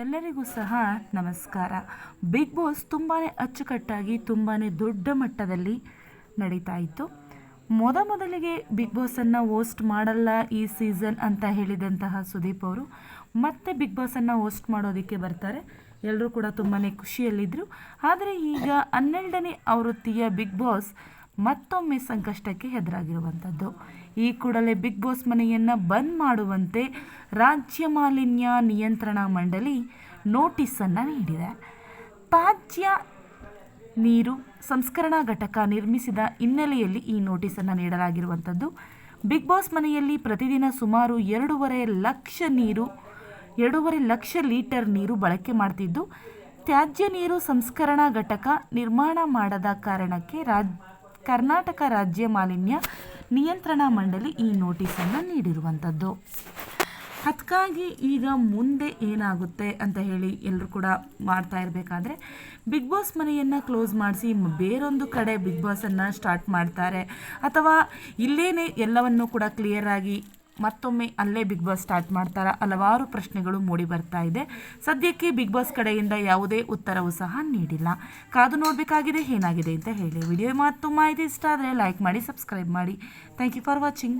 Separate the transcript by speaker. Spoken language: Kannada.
Speaker 1: ಎಲ್ಲರಿಗೂ ಸಹ ನಮಸ್ಕಾರ. ಬಿಗ್ ಬಾಸ್ ತುಂಬಾ ಅಚ್ಚುಕಟ್ಟಾಗಿ ತುಂಬಾ ದೊಡ್ಡ ಮಟ್ಟದಲ್ಲಿ ನಡೀತಾ ಇತ್ತು. ಮೊದ ಮೊದಲಿಗೆ ಬಿಗ್ ಬಾಸನ್ನು ಹೋಸ್ಟ್ ಮಾಡಲ್ಲ ಈ ಸೀಸನ್ ಅಂತ ಹೇಳಿದಂತಹ ಸುದೀಪ್ ಅವರು. ಮತ್ತೆ ಬಿಗ್ ಬಾಸನ್ನು ಹೋಸ್ಟ್ ಮಾಡೋದಕ್ಕೆ ಬರ್ತಾರೆ. ಎಲ್ಲರೂ ಕೂಡ ತುಂಬಾ ಖುಷಿಯಲ್ಲಿದ್ದರು ಆದರೆ ಈಗ ಹನ್ನೆರಡನೇ ಆವೃತ್ತಿಯ ಬಿಗ್ ಬಾಸ್ ಮತ್ತೊಮ್ಮೆ ಸಂಕಷ್ಟಕ್ಕೆ ಹೆದರಾಗಿರುವಂಥದ್ದು. ಈ ಕೂಡಲೇ ಬಿಗ್ ಬಾಸ್ ಮನೆಯನ್ನು ಬಂದ್ ಮಾಡುವಂತೆ ರಾಜ್ಯ ಮಾಲಿನ್ಯ ನಿಯಂತ್ರಣ ಮಂಡಳಿ ನೋಟಿಸನ್ನು ನೀಡಿದೆ. ತ್ಯಾಜ್ಯ ನೀರು ಸಂಸ್ಕರಣಾ ಘಟಕ ನಿರ್ಮಿಸಿದ ಹಿನ್ನೆಲೆಯಲ್ಲಿ ಈ ನೋಟಿಸನ್ನು ನೀಡಲಾಗಿರುವಂಥದ್ದು. ಬಿಗ್ ಬಾಸ್ ಮನೆಯಲ್ಲಿ ಪ್ರತಿದಿನ ಸುಮಾರು ಎರಡೂವರೆ ಲಕ್ಷ ನೀರು, ಎರಡೂವರೆ ಲಕ್ಷ ಲೀಟರ್ ನೀರು ಬಳಕೆ ಮಾಡ್ತಿದ್ದು. ತ್ಯಾಜ್ಯ ನೀರು ಸಂಸ್ಕರಣಾ ಘಟಕ ನಿರ್ಮಾಣ ಮಾಡದ ಕಾರಣಕ್ಕೆ ರಾಜ್ ಕರ್ನಾಟಕ ರಾಜ್ಯ ಮಾಲಿನ್ಯ ನಿಯಂತ್ರಣ ಮಂಡಳಿ ಈ ನೋಟಿಸನ್ನು ನೀಡಿರುವಂಥದ್ದು. ಅದಕ್ಕಾಗಿ ಈಗ ಮುಂದೆ ಏನಾಗುತ್ತೆ ಅಂತ ಹೇಳಿ ಎಲ್ಲರೂ ಕೂಡ ಮಾಡ್ತಾ ಇರಬೇಕಾದ್ರೆ, ಬಿಗ್ ಬಾಸ್ ಮನೆಯನ್ನು ಕ್ಲೋಸ್ ಮಾಡಿಸಿ ಬೇರೊಂದು ಕಡೆ ಬಿಗ್ ಬಾಸನ್ನು ಸ್ಟಾರ್ಟ್ ಮಾಡ್ತಾರೆ. ಅಥವಾ ಇಲ್ಲೇನೇ ಎಲ್ಲವನ್ನೂ ಕೂಡ ಕ್ಲಿಯರಾಗಿ ಮತ್ತೊಮ್ಮೆ ಅಲ್ಲೇ ಬಿಗ್ ಬಾಸ್ ಸ್ಟಾರ್ಟ್ ಮಾಡ್ತಾರ? ಹಲವಾರು ಪ್ರಶ್ನೆಗಳು ಮೂಡಿ ಬರ್ತಾ ಇದೆ. ಸದ್ಯಕ್ಕೆ ಬಿಗ್ ಬಾಸ್ ಕಡೆಯಿಂದ ಯಾವುದೇ ಉತ್ತರವೂ ಸಹ ನೀಡಿಲ್ಲ. ಕಾದು ನೋಡಬೇಕಾಗಿದೆ, ಏನಾಗಿದೆ ಅಂತ ಹೇಳಿ. ವಿಡಿಯೋ ಮಾತು ಮಾಹಿತಿ ಇಷ್ಟ ಆದರೆ ಲೈಕ್ ಮಾಡಿ ಸಬ್ಸ್ಕ್ರೈಬ್ ಮಾಡಿ. Thank you for watching